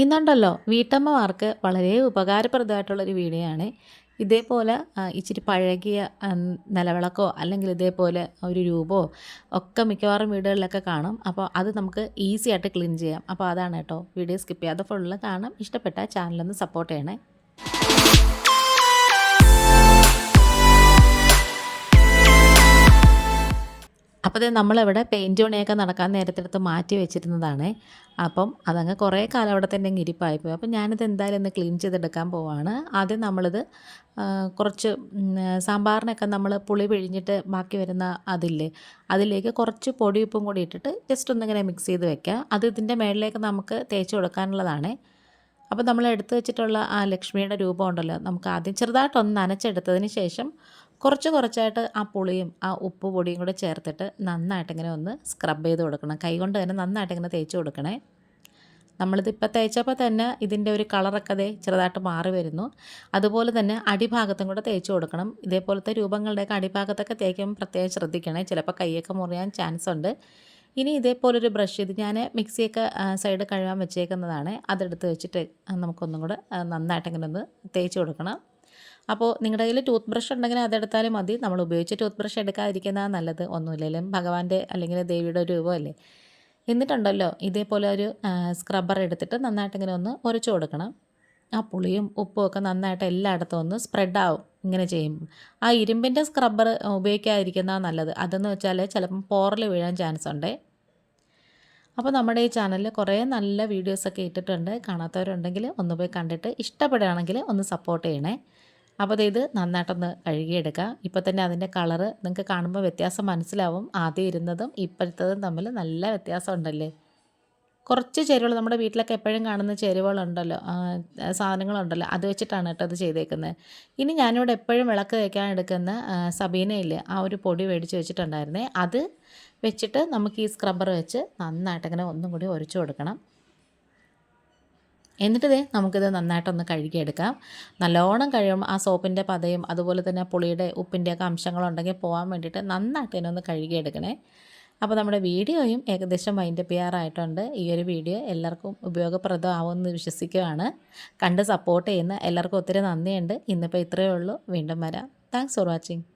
ഇന്നുണ്ടല്ലോ വീട്ടമ്മമാർക്ക് വളരെ ഉപകാരപ്രദമായിട്ടുള്ളൊരു വീഡിയോ ആണ് ഇതേപോലെ ഇച്ചിരി പഴകിയ നിലവിളക്കോ അല്ലെങ്കിൽ ഇതേപോലെ ഒരു രൂപമോ ഒക്കെ മിക്കവാറും വീടുകളിലൊക്കെ കാണും. അപ്പോൾ അത് നമുക്ക് ഈസി ആയിട്ട് ക്ലീൻ ചെയ്യാം. അപ്പോൾ അതാണ് കേട്ടോ. വീഡിയോ സ്കിപ്പ് ചെയ്യാതെ ഫുള്ള് കാണാം. ഇഷ്ടപ്പെട്ട ചാനലൊന്ന് സപ്പോർട്ട് ചെയ്യണേ. അപ്പോൾ നമ്മളിവിടെ പെയിന്റ് പണിയൊക്കെ നടക്കാൻ നേരത്തെടുത്ത് മാറ്റി വെച്ചിരുന്നതാണ്. അപ്പം അതങ്ങ് കുറേ കാലം അവിടെ തന്നെ ഇരിപ്പായിപ്പോയി അപ്പം ഞാനിത് എന്തായാലും ഒന്ന് ക്ലീൻ ചെയ്തെടുക്കാൻ പോവാണ്. ആദ്യം നമ്മളിത് കുറച്ച് സാമ്പാറിനൊക്കെ നമ്മൾ പുളി പിഴിഞ്ഞിട്ട് ബാക്കി വരുന്ന അതില്ലേ അതിലേക്ക് കുറച്ച് പൊടി ഉപ്പും കൂടി ഇട്ടിട്ട് ജസ്റ്റ് ഒന്നിങ്ങനെ മിക്സ് ചെയ്ത് വെക്കുക അത് ഇതിന്റെ മേളിലേക്ക് നമുക്ക് തേച്ച് കൊടുക്കാനുള്ളതാണ്. അപ്പോൾ നമ്മൾ എടുത്തു വെച്ചിട്ടുള്ള ആ ലക്ഷ്മിയുടെ രൂപം ഉണ്ടല്ലോ നമുക്ക് ആദ്യം ചെറുതായിട്ടൊന്ന് നനച്ചെടുത്തതിന് ശേഷം കുറച്ച് കുറച്ചായിട്ട് ആ പുളിയും ആ ഉപ്പ് പൊടിയും കൂടെ ചേർത്തിട്ട് നന്നായിട്ട് ഇങ്ങനെ ഒന്ന് സ്ക്രബ് ചെയ്ത് കൊടുക്കണം. കൈ കൊണ്ട് തന്നെ നന്നായിട്ട് ഇങ്ങനെ തേച്ച് കൊടുക്കണേ. നമ്മളിത് ഇപ്പോൾ തേച്ചപ്പോൾ തന്നെ ഇതിന്റെ ഒരു കളറൊക്കെ അതേ ചെറുതായിട്ട് മാറി വരുന്നു. അതുപോലെ തന്നെ അടിഭാഗത്തും കൂടെ തേച്ച് കൊടുക്കണം. ഇതേപോലത്തെ രൂപങ്ങളുടെയൊക്കെ അടിഭാഗത്തൊക്കെ തേക്കുമ്പോൾ പ്രത്യേകം ശ്രദ്ധിക്കണേ. ചിലപ്പോൾ കൈയൊക്കെ മുറിയാൻ ചാൻസ് ഉണ്ട്. ഇനി ഇതേപോലൊരു ബ്രഷ് ഇത് ഞാൻ മിക്സിയൊക്കെ സൈഡ് കഴുകാൻ വെച്ചേക്കുന്നതാണ്. അതെടുത്ത് വെച്ചിട്ട് നമുക്കൊന്നും കൂടെ നന്നായിട്ടിങ്ങനെ ഒന്ന് തേച്ച് കൊടുക്കണം. അപ്പോൾ നിങ്ങളുടെ കയ്യിൽ ടൂത്ത് ബ്രഷ് ഉണ്ടെങ്കിൽ അതെടുത്താലും മതി. നമ്മൾ ഉപയോഗിച്ച് ടൂത്ത് ബ്രഷ് എടുക്കാതിരിക്കുന്നതാണ് നല്ലത്. ഒന്നുമില്ലെങ്കിലും ഭഗവാന്റെ അല്ലെങ്കിൽ ദേവിയുടെ ഒരു രൂപമല്ലേ എന്നിട്ടുണ്ടല്ലോ ഇതേപോലെ ഒരു സ്ക്രബ്ബർ എടുത്തിട്ട് നന്നായിട്ട് ഇങ്ങനെ ഒന്ന് ഉരച്ചു കൊടുക്കണം. ആ പുളിയും ഉപ്പും ഒക്കെ നന്നായിട്ട് എല്ലായിടത്തും ഒന്ന് സ്പ്രെഡാവും ഇങ്ങനെ ചെയ്യും ആ ഇരുമ്പിന്റെ സ്ക്രബ്ബർ ഉപയോഗിക്കാതിരിക്കുന്നതാണ് നല്ലത്. അതെന്ന് വെച്ചാൽ ചിലപ്പം പോറൽ വീഴാൻ ചാൻസ് ഉണ്ട്. അപ്പോൾ നമ്മുടെ ഈ ചാനലിൽ കുറേ നല്ല വീഡിയോസൊക്കെ ഇട്ടിട്ടുണ്ട്. കാണാത്തവരുണ്ടെങ്കിൽ ഒന്ന് പോയി കണ്ടിട്ട് ഇഷ്ടപ്പെടുകയാണെങ്കിൽ ഒന്ന് സപ്പോർട്ട് ചെയ്യണേ. അപ്പോൾ ഇത് നന്നായിട്ടൊന്ന് കഴുകിയെടുക്കുക. ഇപ്പോൾ തന്നെ അതിന്റെ കളറ് നിങ്ങൾക്ക് കാണുമ്പോൾ വ്യത്യാസം മനസ്സിലാവും. ആദ്യം ഇരുന്നതും ഇപ്പോഴത്തതും തമ്മിൽ നല്ല വ്യത്യാസം ഉണ്ടല്ലേ കുറച്ച് ചേരുവകൾ നമ്മുടെ വീട്ടിലൊക്കെ എപ്പോഴും കാണുന്ന ചേരുവകളുണ്ടല്ലോ. സാധനങ്ങളുണ്ടല്ലോ. അത് വെച്ചിട്ടാണ് കേട്ടോ അത് ചെയ്തേക്കുന്നത്. ഇനി ഞാനിവിടെ എപ്പോഴും വിളക്ക് തേക്കാൻ എടുക്കുന്ന സബീനയിൽ ആ ഒരു പൊടി മേടിച്ച് വെച്ചിട്ടുണ്ടായിരുന്നേ. അത് വെച്ചിട്ട് നമുക്ക് ഈ സ്ക്രബ്ബർ വെച്ച് നന്നായിട്ട് അങ്ങനെ ഒന്നും കൂടി ഒരച്ചു കൊടുക്കണം. എന്നിട്ട് ദേ നമുക്കിത് നന്നായിട്ടൊന്ന് കഴുകിയെടുക്കാം. നല്ലോണം കഴിയുമ്പോൾ ആ സോപ്പിന്റെ പതയും അതുപോലെ തന്നെ പുളിയുടെ ഉപ്പിന്റെയൊക്കെ അംശങ്ങളുണ്ടെങ്കിൽ പോകാൻ വേണ്ടിയിട്ട് നന്നായിട്ട് ഇതിനൊന്ന് കഴുകിയെടുക്കണേ. അപ്പോൾ നമ്മുടെ വീഡിയോയും ഏകദേശം വൈൻഡപ്പ് ചെയ്യാറായിട്ടുണ്ട്. ഈ ഒരു വീഡിയോ എല്ലാവർക്കും ഉപയോഗപ്രദമാവുമെന്ന് വിശ്വസിക്കുകയാണ്. കണ്ട് സപ്പോർട്ട് ചെയ്യുന്ന എല്ലാവർക്കും ഒത്തിരി നന്ദിയുണ്ട്. ഇന്നിപ്പോൾ ഇത്രയേ ഉള്ളൂ. വീണ്ടും വരാം. Thanks for watching